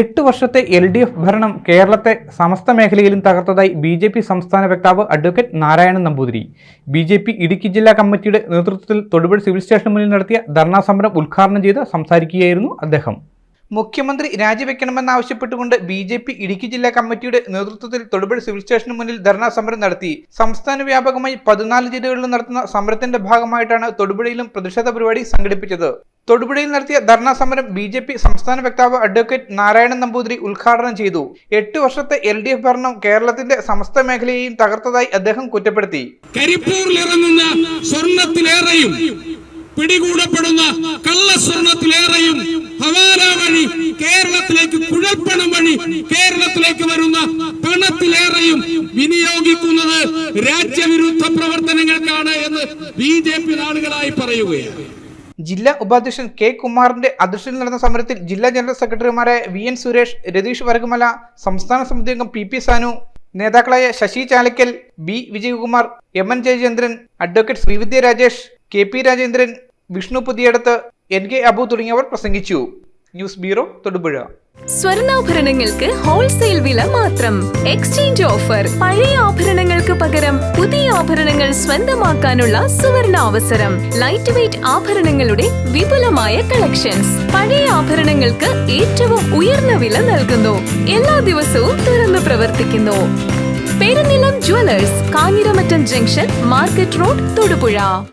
എട്ട് വർഷത്തെ L D F ഭരണം കേരളത്തെ സമസ്ത മേഖലയിലും തകർത്തതായി ബി ജെ പി സംസ്ഥാന വക്താവ് advocate Narayanan Namboothiri. B J P Idukki ജില്ലാ കമ്മിറ്റിയുടെ നേതൃത്വത്തിൽ തൊടുപുഴ സിവിൽ സ്റ്റേഷന് മുന്നിൽ നടത്തിയ ധർണാ സമരം ഉദ്ഘാടനം ചെയ്ത് സംസാരിക്കുകയായിരുന്നു അദ്ദേഹം. മുഖ്യമന്ത്രി രാജിവെക്കണമെന്നാവശ്യപ്പെട്ടുകൊണ്ട് ബി ജെ പി ഇടുക്കി ജില്ലാ കമ്മിറ്റിയുടെ നേതൃത്വത്തിൽ തൊടുപുഴ സിവിൽ സ്റ്റേഷന് മുന്നിൽ ധർണാ സമരം നടത്തി. സംസ്ഥാന വ്യാപകമായി പതിനാല് ജില്ലകളിലും നടത്തുന്ന സമരത്തിന്റെ ഭാഗമായിട്ടാണ് തൊടുപുഴയിലും പ്രതിഷേധ പരിപാടി സംഘടിപ്പിച്ചത്. തൊടുപുഴയിൽ നടത്തിയ ധർണാ സമരം ബി ജെ പി സംസ്ഥാന വക്താവ് അഡ്വക്കേറ്റ് നാരായണൻ നമ്പൂതിരി ഉദ്ഘാടനം ചെയ്തു. എട്ട് വർഷത്തെ എൽ ഡി എഫ് ഭരണം കേരളത്തിന്റെ സമസ്ത മേഖലയെയും തകർത്തതായി അദ്ദേഹം കുറ്റപ്പെടുത്തി. കരിപ്പൂരിൽ ഇറങ്ങുന്ന സ്വർണത്തിലേറെയും പിടികൂടപ്പെടുന്ന കള്ളസ്വർണത്തിലേറെയും ഹവാല വഴി കേരളത്തിലേക്ക് കുഴൽപ്പണം വഴി കേരളത്തിലേക്ക് വരുന്ന പണത്തിലേറെയും വിനിയോഗിക്കുന്നത് രാജ്യവിരുദ്ധ പ്രവർത്തനങ്ങൾക്കാണ് എന്ന് ബി ജെ പി നാളുകളായി പറയുകയാണ്. ജില്ലാ ഉപാധ്യക്ഷൻ കെ കുമാറിന്റെ അധ്യക്ഷതയിൽ നടന്ന സമരത്തിൽ ജില്ലാ ജനറൽ സെക്രട്ടറിമാരായ വി എൻ സുരേഷ് രതീഷ് വർഗമല സംസ്ഥാന സമിതി അംഗം പി പി സാനു നേതാക്കളായ Sasi Chalakkal B Vijayakumar M N Jayachandran advocate Sreevidya Rajesh K P Rajendran Vishnu Puthiyadath N K Abu തുടങ്ങിയവർ പ്രസംഗിച്ചു. News bureau Thodupuzha. സ്വർണാഭരണങ്ങൾക്ക് ഹോൾസെയിൽ വില മാത്രം. എക്സ്ചേഞ്ച് ഓഫർ പഴയ ആഭരണങ്ങൾക്ക് പകരം പുതിയ ആഭരണങ്ങൾ സ്വന്തമാക്കാനുള്ള സുവർണ അവസരം. ലൈറ്റ് വെയിറ്റ് ആഭരണങ്ങളുടെ വിപുലമായ കളക്ഷൻസ് പഴയ ആഭരണങ്ങൾക്ക് ഏറ്റവും ഉയർന്ന വില നൽകുന്നു. എല്ലാ ദിവസവും തുറന്നു പ്രവർത്തിക്കുന്നു. Perunilam jewellers Kanjiramattam junction market road Thodupuzha.